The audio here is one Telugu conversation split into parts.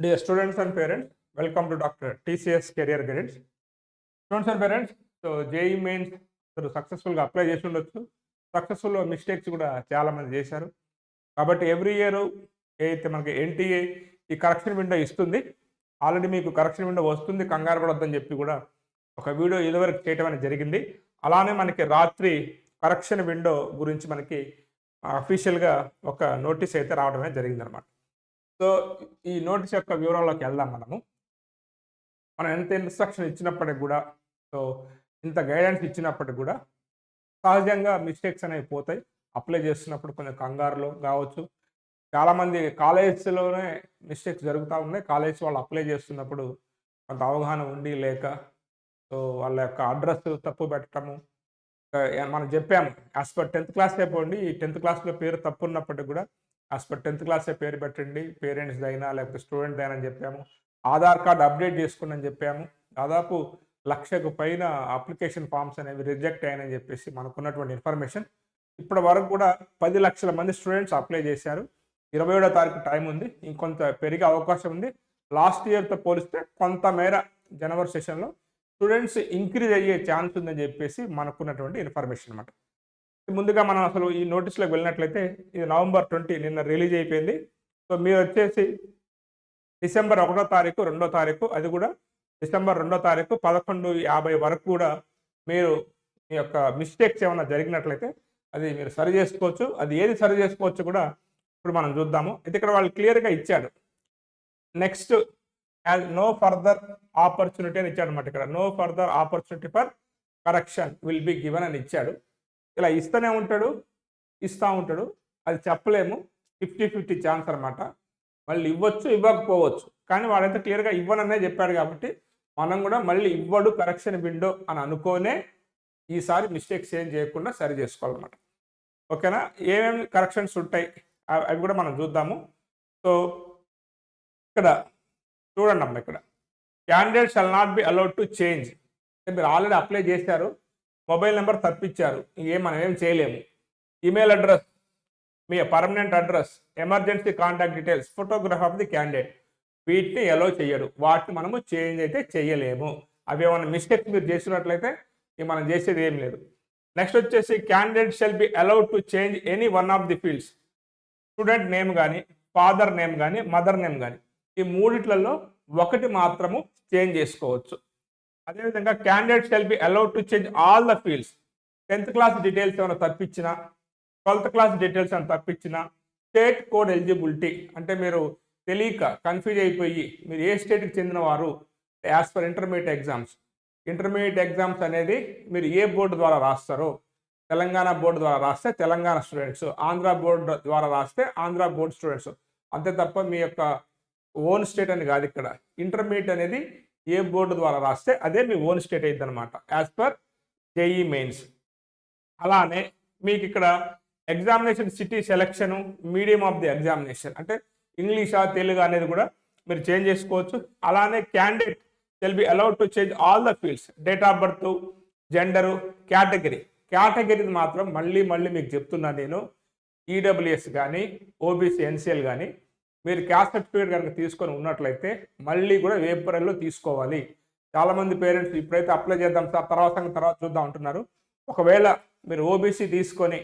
Dear students and parents, welcome to Dr. TCS Career Guidance. Students and parents so JEE mains అసలు సక్సెస్ఫుల్గా అప్లై చేసి ఉండొచ్చు సక్సెస్ఫుల్ మిస్టేక్స్ కూడా చాలామంది చేశారు కాబట్టి ఎవ్రీ ఇయర్ ఏదైతే మనకి ఎన్టీఏ ఈ కరెక్షన్ విండో ఇస్తుంది ఆల్రెడీ మీకు కరెక్షన్ విండో వస్తుంది కంగారు పడొద్దని చెప్పి కూడా ఒక వీడియో ఇదివరకు చేయటం అనేది జరిగింది అలానే మనకి రాత్రి కరెక్షన్ విండో గురించి మనకి అఫీషియల్గా ఒక నోటీస్ అయితే రావడమే జరిగిందనమాట సో ఈ నోటీస్ యొక్క వివరాల్లోకి వెళ్దాం మనము. మనం ఎంత ఇన్స్ట్రక్షన్ ఇచ్చినప్పటికి కూడా సో ఇంత గైడెన్స్ ఇచ్చినప్పటికి కూడా సహజంగా మిస్టేక్స్ అనేవి పోతాయి. అప్లై చేస్తున్నప్పుడు కొంచెం కంగారులో కావచ్చు. చాలామంది కాలేజ్లోనే మిస్టేక్స్ జరుగుతూ ఉన్నాయి. కాలేజ్ వాళ్ళు అప్లై చేస్తున్నప్పుడు కొంత అవగాహన ఉండి లేక సో వాళ్ళ యొక్క అడ్రస్ తప్పు పెట్టడము మనం చెప్పాము యాజ్ పర్ టెన్త్ క్లాస్ అయిపోండి. ఈ టెన్త్ క్లాస్లో పేరు తప్పు ఉన్నప్పటికి కూడా యాజ్ పర్ టెన్త్ క్లాసే పేరు పెట్టండి పేరెంట్స్ అయినా లేకపోతే స్టూడెంట్ అయినా అని చెప్పాము. ఆధార్ కార్డ్ అప్డేట్ చేసుకుని అని చెప్పాము. దాదాపు లక్షకు పైన అప్లికేషన్ ఫామ్స్ అనేవి రిజెక్ట్ అయ్యాయని చెప్పేసి మనకున్నటువంటి ఇన్ఫర్మేషన్. ఇప్పటి వరకు కూడా పది లక్షల మంది స్టూడెంట్స్ అప్లై చేశారు. ఇరవై ఏడో తారీఖు టైం ఉంది. ఇంకొంత పెరిగే అవకాశం ఉంది. లాస్ట్ ఇయర్తో పోలిస్తే కొంతమేర జనవరి సెషన్లో స్టూడెంట్స్ ఇంక్రీజ్ అయ్యే ఛాన్స్ ఉందని చెప్పేసి మనకున్నటువంటి ఇన్ఫర్మేషన్ అనమాట ముందుగా మనం అసలు ఈ నోటీస్లోకి వెళ్ళినట్లయితే ఇది నవంబర్ ట్వంటీ నిన్న రిలీజ్ అయిపోయింది. సో మీరు వచ్చేసి డిసెంబర్ ఒకటో తారీఖు రెండో తారీఖు అది కూడా డిసెంబర్ రెండో తారీఖు పదకొండు యాభై వరకు కూడా మీరు మీ యొక్క మిస్టేక్స్ ఏమైనా జరిగినట్లయితే అది మీరు సరి చేసుకోవచ్చు. అది ఏది సరి చేసుకోవచ్చు కూడా ఇప్పుడు మనం చూద్దాము. అయితే ఇక్కడ వాళ్ళు క్లియర్గా ఇచ్చాడు next as no further opportunity అని ఇచ్చాడు అనమాట ఇక్కడ. No further opportunity for correction will be given అని ఇచ్చాడు ఇలా ఇస్తూనే ఉంటాడు ఇస్తూ ఉంటాడు. అది చెప్పలేము. ఫిఫ్టీ ఫిఫ్టీ ఛాన్స్ అనమాట మళ్ళీ ఇవ్వచ్చు ఇవ్వకపోవచ్చు. కానీ వాడైతే క్లియర్గా ఇవ్వననే చెప్పాడు కాబట్టి మనం కూడా మళ్ళీ ఇవ్వడు కరెక్షన్ విండో అని అనుకోనే ఈసారి మిస్టేక్స్ ఏం చేయకుండా సరి చేసుకోవాలన్నమాట. ఓకేనా? ఏమేమి కరెక్షన్స్ ఉంటాయి? అవి అవి కూడా మనం చూద్దాము. సో ఇక్కడ చూడండి అమ్మ ఇక్కడ. Candidate shall not be allowed to change. మీరు ఆల్రెడీ అప్లై చేశారు. మొబైల్ నెంబర్ తప్పించారు. ఏం మనం ఏం చేయలేము. Email address me permanent address emergency contact details photograph of the candidate. వీటిని ఎలో చేయడు. వాటిని మనము చేంజ్ అయితే చేయలేము. అవి ఏమైనా మిస్టేక్ మీరు చేసినట్లయితే ఇవి మనం చేసేది ఏం లేదు. నెక్స్ట్ వచ్చేసి candidate shall be allowed to change any one of the fields student name కానీ ఫాదర్ నేమ్ కానీ మదర్ నేమ్ కానీ ఈ మూడిట్లలో ఒకటి మాత్రము చేంజ్ చేసుకోవచ్చు. అదేవిధంగా candidate shall be allowed to change all the fields tenth class details ఏమైనా తప్పించినా ట్వెల్త్ క్లాస్ డీటెయిల్స్ ఏమైనా తప్పించినా స్టేట్ కోడ్ ఎలిజిబిలిటీ అంటే మీరు తెలియక కన్ఫ్యూజ్ అయిపోయి మీరు ఏ స్టేట్కి చెందినవారు as per intermediate exams intermediate exams అనేది మీరు ఏ బోర్డు ద్వారా రాస్తారో తెలంగాణ బోర్డు ద్వారా రాస్తే తెలంగాణ స్టూడెంట్స్ ఆంధ్ర బోర్డు ద్వారా రాస్తే ఆంధ్ర బోర్డు స్టూడెంట్స్ అంతే తప్ప మీ యొక్క ఓన్ స్టేట్ అని కాదు ఇక్కడ. ఇంటర్మీడియట్ అనేది ఏ బోర్డు ద్వారా రాస్తే అదే మీ ఓన్ స్టేట్ అయింది అనమాట యాజ్ పర్ జేఈ మెయిన్స్ అలానే మీకు ఇక్కడ examination city selection medium of the examination అంటే ఇంగ్లీషా తెలుగు అనేది కూడా మీరు చేంజ్ చేసుకోవచ్చు. అలానే candidate will be allowed to change all the fields date of birth gender category కేటగిరీని మాత్రం మళ్ళీ మళ్ళీ మీకు చెప్తున్నాను నేను ఈడబ్ల్యూఎస్ కానీ ఓబీసీ ఎన్సీఎల్ కానీ మీరు క్యాస్ట్ సర్టిఫికేట్ కనుక తీసుకొని ఉన్నట్లయితే మళ్ళీ కూడా ఏప్రిల్లో తీసుకోవాలి. చాలామంది పేరెంట్స్ ఇప్పుడైతే అప్లై చేద్దాం సార్ తర్వాత తర్వాత చూద్దాం అంటున్నారు. ఒకవేళ మీరు ఓబీసీ తీసుకొని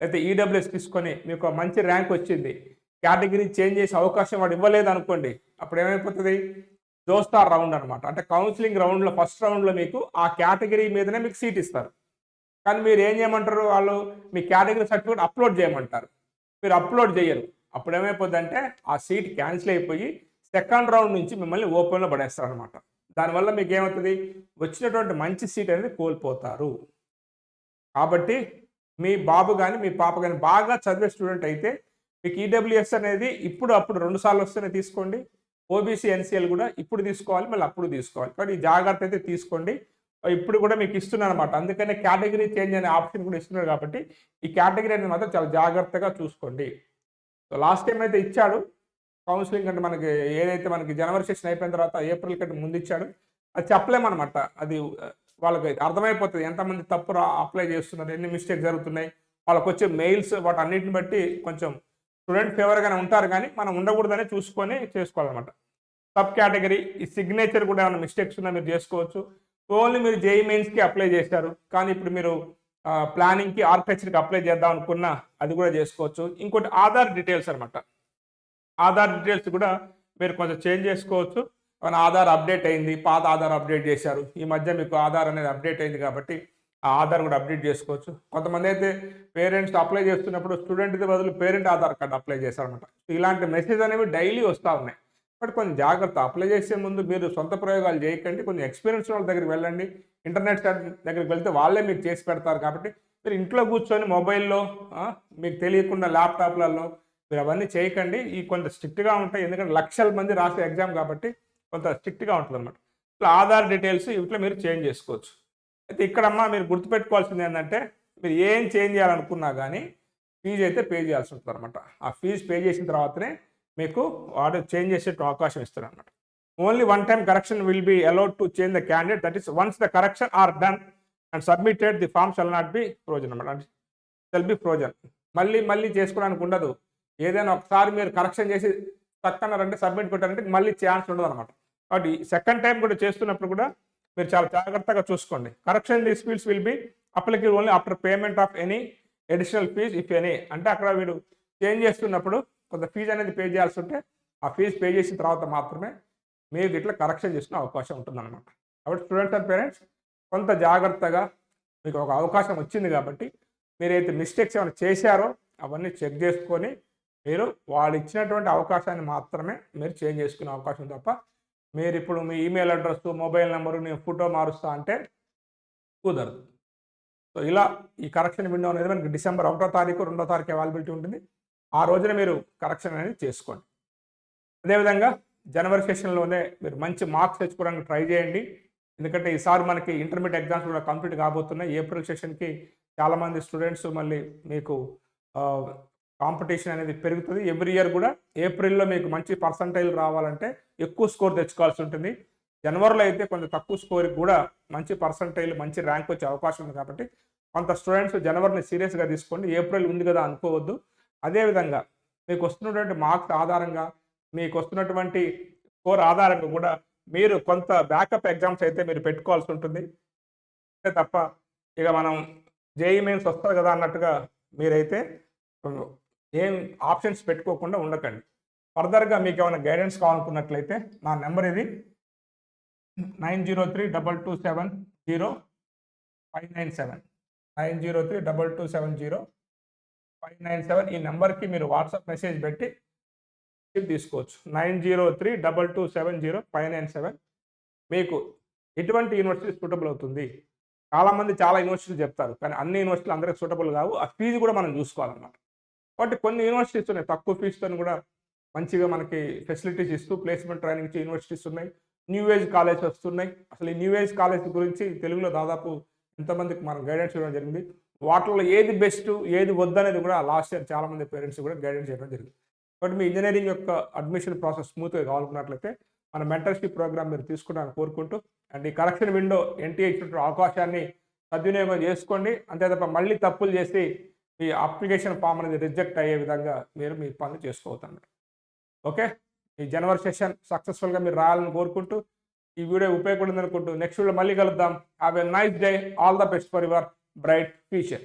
అయితే ఈడబ్ల్యూఎస్ తీసుకొని మీకు మంచి ర్యాంక్ వచ్చింది కేటగిరీ చేంజ్ చేసే అవకాశం వాడు ఇవ్వలేదు అనుకోండి అప్పుడు ఏమైపోతుంది? దోస్తార్ రౌండ్ అనమాట అంటే కౌన్సిలింగ్ రౌండ్లో ఫస్ట్ రౌండ్లో మీకు ఆ కేటగిరీ మీదనే మీకు సీట్ ఇస్తారు. కానీ మీరు ఏం చేయమంటారు వాళ్ళు? మీ కేటగిరీ సర్టిఫికేట్ అప్లోడ్ చేయమంటారు. మీరు అప్లోడ్ చేయరు. అప్పుడు ఏమైపోద్దంటే ఆ సీట్ క్యాన్సిల్ అయిపోయి సెకండ్ రౌండ్ నుంచి మిమ్మల్ని ఓపెన్లో పడేస్తారు అనమాట దానివల్ల మీకు ఏమవుతుంది వచ్చినటువంటి మంచి సీట్ అనేది కోల్పోతారు. కాబట్టి మీ బాబు కానీ మీ పాప కానీ బాగా చదివే స్టూడెంట్ అయితే మీకు ఈడబ్ల్యూఎస్ అనేది ఇప్పుడు అప్పుడు రెండు సార్లు వస్తేనే తీసుకోండి. ఓబీసీ ఎన్సీఎల్ కూడా ఇప్పుడు తీసుకోవాలి మళ్ళీ అప్పుడు తీసుకోవాలి. కాబట్టి ఈ జాగ్రత్త అయితే తీసుకోండి. ఇప్పుడు కూడా మీకు ఇస్తున్నారు అనమాట అందుకనే కేటగిరీ చేంజ్ అనే ఆప్షన్ కూడా ఇస్తున్నారు కాబట్టి ఈ కేటగిరీ అనేది మాత్రం చాలా జాగ్రత్తగా చూసుకోండి. సో లాస్ట్ టైం అయితే ఇచ్చాడు. కౌన్సిలింగ్ అంటే మనకి ఏదైతే మనకి జనవరి సెషన్ అయిపోయిన తర్వాత ఏప్రిల్ కంటే ముందు ఇచ్చాడు. అది చెప్పలేమన్నమాట. అది వాళ్ళకి అర్థమైపోతుంది. ఎంతమంది తప్పు అప్లై చేస్తున్నారు ఎన్ని మిస్టేక్ జరుగుతున్నాయి. వాళ్ళకి వచ్చే మెయిల్స్ వాటి అన్నిటిని బట్టి కొంచెం స్టూడెంట్ ఫేవర్గానే ఉంటారు కానీ మనం ఉండకూడదనే చూసుకొని చేసుకోవాలన్నమాట. సబ్ కేటగిరీ ఈ సిగ్నేచర్ కూడా ఏమైనా మిస్టేక్స్ ఉన్నా మీరు చేసుకోవచ్చు. ఓన్లీ మీరు జేఈ మెయిన్స్కి అప్లై చేశారు. కానీ ఇప్పుడు మీరు ప్లానింగ్కి ఆర్కిటెక్చర్కి అప్లై చేద్దాం అనుకున్నా అది కూడా చేసుకోవచ్చు. ఇంకోటి ఆధార్ డీటెయిల్స్ అనమాట ఆధార్ డీటెయిల్స్ కూడా మీరు కొంచెం చేంజ్ చేసుకోవచ్చు. మన ఆధార్ అప్డేట్ అయింది పాత ఆధార్ అప్డేట్ చేశారు. ఈ మధ్య మీకు ఆధార్ అనేది అప్డేట్ అయింది కాబట్టి ఆ ఆధార్ కూడా అప్డేట్ చేసుకోవచ్చు. కొంతమంది అయితే పేరెంట్స్ అప్లై చేస్తున్నప్పుడు స్టూడెంట్ది బదులు పేరెంట్ ఆధార్ కార్డు అప్లై చేశారనమాట ఇలాంటి మెసేజ్ అనేవి డైలీ వస్తూ ఉన్నాయి. బట్ కొంచెం జాగ్రత్త. అప్లై చేసే ముందు మీరు సొంత ప్రయోగాలు చేయకండి. కొంచెం ఎక్స్పీరియన్స్ వాళ్ళ దగ్గరికి వెళ్ళండి. ఇంటర్నెట్ దగ్గరికి వెళ్తే వాళ్ళే మీకు చేసి పెడతారు కాబట్టి మీరు ఇంట్లో కూర్చొని మొబైల్లో మీకు తెలియకుండా ల్యాప్టాప్లలో మీరు అవన్నీ చేయకండి. ఈ కొంత స్ట్రిక్ట్గా ఉంటాయి. ఎందుకంటే లక్షల మంది రాసే ఎగ్జామ్ కాబట్టి కొంత స్ట్రిక్ట్గా ఉంటుంది అనమాట ఇట్లా ఆధార్ డీటెయిల్స్ ఇట్లా మీరు చేంజ్ చేసుకోవచ్చు. అయితే ఇక్కడమ్మా మీరు గుర్తుపెట్టుకోవాల్సింది ఏంటంటే మీరు ఏం చేంజ్ చేయాలనుకున్నా కానీ ఫీజు అయితే పే చేయాల్సి ఉంటుంది అనమాట ఆ ఫీజు పే చేసిన తర్వాతనే మీకు వాడు చేంజ్ చేసే అవకాశం ఇస్తారు అనమాట only one time correction will be allowed to change the candidate that is once the correction are done and submitted the form shall not be frozen అనమాట షెల్ బి ఫ్రోజన్ మళ్ళీ మళ్ళీ చేసుకోవడానికి ఉండదు. ఏదైనా ఒకసారి మీరు కరెక్షన్ చేసి తక్కువన్నారంటే సబ్మిట్ కొట్టారంటే మళ్ళీ ఛాన్స్ ఉండదు అనమాట కాబట్టి సెకండ్ టైం కూడా చేస్తున్నప్పుడు కూడా మీరు చాలా జాగ్రత్తగా చూసుకోండి. Correction this fields will be applicable only after payment of any additional fees if any అంటే అక్కడ వీడు చేంజ్ చేస్తున్నప్పుడు కొంత ఫీజు అనేది పే చేయాల్సి ఉంటే ఆ ఫీజు పే చేసిన తర్వాత మాత్రమే మీరు ఇట్లా కరెక్షన్ చేసుకునే అవకాశం ఉంటుందన్నమాట. కాబట్టి స్టూడెంట్స్ అండ్ పేరెంట్స్ కొంత జాగ్రత్తగా మీకు ఒక అవకాశం వచ్చింది కాబట్టి మీరైతే మిస్టేక్స్ ఏమైనా చేశారో అవన్నీ చెక్ చేసుకొని మీరు వాళ్ళు ఇచ్చినటువంటి అవకాశాన్ని మాత్రమే మీరు చేంజ్ చేసుకునే అవకాశం తప్ప మీరు ఇప్పుడు మీ ఈమెయిల్ అడ్రస్ మొబైల్ నెంబరు నేను ఫోటో మారుస్తా అంటే కుదరదు. సో ఇలా ఈ కరెక్షన్ విండో అనేది మనకి డిసెంబర్ ఒకటో తారీఖు రెండో తారీఖు అవైలబిలిటీ ఉంటుంది. ఆ రోజున మీరు కరెక్షన్ అనేది చేసుకోండి. అదేవిధంగా జనవరి సెషన్లోనే మీరు మంచి మార్క్స్ తెచ్చుకోవడానికి ట్రై చేయండి. ఎందుకంటే ఈసారి మనకి ఇంటర్మీడియట్ ఎగ్జామ్స్ కూడా కంప్లీట్ కాబోతున్నాయి. ఏప్రిల్ సెషన్కి చాలామంది స్టూడెంట్స్ మళ్ళీ మీకు కాంపిటీషన్ అనేది పెరుగుతుంది. ఎవ్రీ ఇయర్ కూడా ఏప్రిల్లో మీకు మంచి పర్సంటైల్ రావాలంటే ఎక్కువ స్కోర్ తెచ్చుకోవాల్సి ఉంటుంది. జనవరిలో అయితే కొంచెం తక్కువ స్కోర్కి కూడా మంచి పర్సంటైల్ మంచి ర్యాంక్ వచ్చే అవకాశం ఉంది కాబట్టి కొంత స్టూడెంట్స్ జనవరిని సీరియస్గా తీసుకోండి. ఏప్రిల్ ఉంది కదా అనుకోవద్దు. అదేవిధంగా మీకు వస్తున్నటువంటి మార్క్స్ ఆధారంగా మీకు వస్తున్నటువంటి స్కోర్ ఆధారంగా కూడా మీరు కొంత బ్యాకప్ ఎగ్జామ్స్ అయితే మీరు పెట్టుకోవాల్సి ఉంటుంది. అంతే తప్ప ఇక మనం జేఈ మెయిన్స్ వస్తుంది కదా అన్నట్టుగా మీరైతే ఏం ఆప్షన్స్ పెట్టుకోకుండా ఉండకండి. ఫర్దర్గా మీకు ఏమైనా గైడెన్స్ కావాలనుకున్నట్లయితే నా నెంబర్ ఇది nine zero three double two seven zero five nine seven. Nine zero three double two seven zero five nine seven ఈ నెంబర్కి మీరు వాట్సాప్ మెసేజ్ పెట్టి తీసుకోవచ్చు. Nine zero three double two seven zero five nine seven మీకు ఎటువంటి యూనివర్సిటీ సూటబుల్ అవుతుంది. చాలామంది చాలా యూనివర్సిటీలు చెప్తారు కానీ అన్ని యూనివర్సిటీలు అందరికి సూటబుల్ కావు. ఆ ఫీజు కూడా మనం చూసుకోవాలన్నమాట. కాబట్టి కొన్ని యూనివర్సిటీస్ ఉన్నాయి తక్కువ ఫీజుతో కూడా మంచిగా మనకి ఫెసిలిటీస్ ఇస్తూ ప్లేస్మెంట్ ట్రైనింగ్ ఇచ్చే యూనివర్సిటీస్ ఉన్నాయి. న్యూ ఏజ్ కాలేజ్ వస్తున్నాయి. అసలు ఈ న్యూ ఏజ్ కాలేజ్ గురించి తెలుగులో దాదాపు ఎంతమందికి మనం గైడెన్స్ ఇవ్వడం జరిగింది? వాటిలో ఏది బెస్ట్ ఏది వద్దనేది కూడా లాస్ట్ ఇయర్ చాలామంది పేరెంట్స్ కూడా గైడెన్స్ చేయడం జరిగింది. కాబట్టి మీ ఇంజనీరింగ్ యొక్క అడ్మిషన్ ప్రాసెస్ స్మూత్గా కావాలనుకున్నట్లయితే మన మెంటర్షిప్ ప్రోగ్రామ్ మీరు తీసుకున్నాను కోరుకుంటూ అండ్ ఈ కరెక్షన్ విండో ఎన్టీఏ ఇచ్చినటువంటి అవకాశాన్ని సద్వినియోగం చేసుకోండి. అంతే తప్ప మళ్ళీ తప్పులు చేసి మీ అప్లికేషన్ ఫామ్ అనేది రిజెక్ట్ అయ్యే విధంగా మీరు మీ పనులు చేసుకోవద్దండి. ఓకే? ఈ జనవరి సెషన్ సక్సెస్ఫుల్గా మీరు రాయాలని కోరుకుంటూ ఈ వీడియో ఉపయోగపడింది అనుకుంటూ నెక్స్ట్ వీడియో మళ్ళీ కలుద్దాం. Have a nice day. All the best for your bright future.